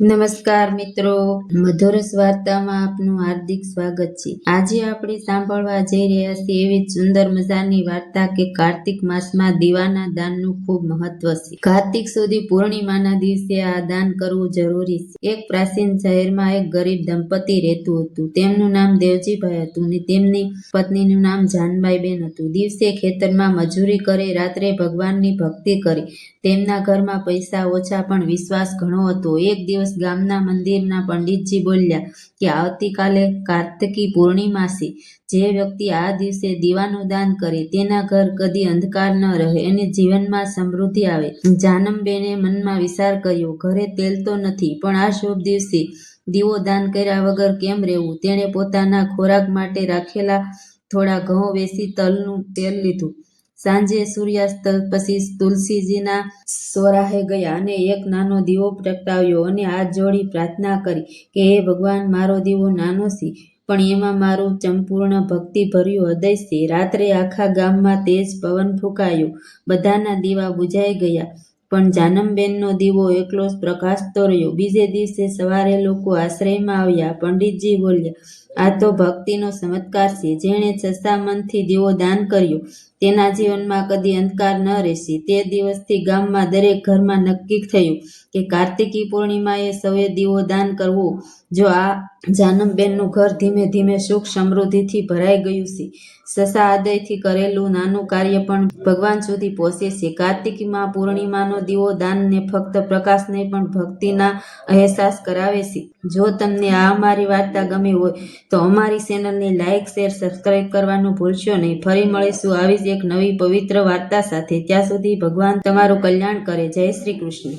નમસ્કાર મિત્રો. મધુરસ વાર્તામાં આપનું હાર્દિક સ્વાગત છે. આજે આપણે સાંભળવા જઈ રહ્યા છીએ એવી સુંદર મજાની વાર્તા કે કાર્તિક માસમાં દીવાના દાનનું ખૂબ મહત્વ છે. કાર્તિક સુધી પૂર્ણિમાના દિવસે આ દાન કરવું જરૂરી છે. એક પ્રાચીન શહેરમાં એક ગરીબ દંપતી રહેતું હતું. તેમનું નામ દેવજીભાઈ હતું અને તેમની પત્નીનું નામ જાનબાઈબેન હતું. દિવસે ખેતરમાં મજૂરી કરે, રાત્રે ભગવાનની ભક્તિ કરી. તેમના ઘરમાં પૈસા ઓછા પણ વિશ્વાસ ઘણો હતો. એક દિવસ ગામના મંદિરના પંડિતજી બોલ્યા કે આવતીકાલે કાર્તિકી પૂર્ણિમા છે જે વ્યક્તિ આ દિવસે દીવાનું દાન કરે તેના ઘર કદી અંધકાર ન રહે અને જીવનમાં સમૃદ્ધિ આવે. જાનમબેને મનમાં વિચાર કર્યો, ઘરે તેલ તો નથી, પણ આ શુભ દિવસે દીવો દાન કર્યા વગર કેમ રહેવું? તેણે પોતાના ખોરાક માટે રાખેલા થોડા ઘઉં વેસી તલનું તેલ લીધું. સાંજે સૂર્યાસ્ત પછી તુલસીજીના સોરાહે ગયા અને એક નાનો દીવો પ્રગટાવ્યો અને હાથ જોડી પ્રાર્થના કરી કે, હે ભગવાન, મારો દીવો નાનો છે, પણ એમાં મારું સંપૂર્ણ ભક્તિભર્યું હૃદય છે. રાત્રે આખા ગામમાં તેજ પવન ફૂંકાયો. બધાના દીવા બુઝાઈ ગયા. પણ જાનમબેનનો દીવો એકલો જ પ્રકાશતો રહ્યો. બીજે દિવસે સવારે લોકો આશ્રયમાં આવ્યા. પંડિતજી બોલ્યા, આ તો ભક્તિનો ચમત્કાર છે. જેણે સસ્તા મનથી દીવો દાન કર્યો, તેના જીવનમાં કદી અંધકાર ન રહેશે. તે દિવસથી ગામમાં દરેક ઘરમાં નક્કી થયું કે કાર્તિકી પૂર્ણિમાએ સૌએ દીવો દાન કરવો. જો આ જાનમબેનનું ઘર ધીમે ધીમે સુખ સમૃદ્ધિથી ભરાઈ ગયું છે. સસા આદયથી કરેલું નાનું કાર્ય પણ ભગવાન સુધી પહોંચે છે. કાર્તિકીમાં પૂર્ણિમાનો દીવો દાનને ફક્ત પ્રકાશ નહીં પણ ભક્તિના અહેસાસ કરાવે છે. જો તમને આ અમારી વાર્તા ગમી હોય, તો અમારી ચેનલને લાઇક શેર, સબસ્ક્રાઇબ કરવાનું ભૂલશો નહીં. ફરી મળીશું આવી જ એક નવી પવિત્ર વાર્તા સાથે. ત્યાં સુધી ભગવાન તમારું કલ્યાણ કરે. જય શ્રી કૃષ્ણ.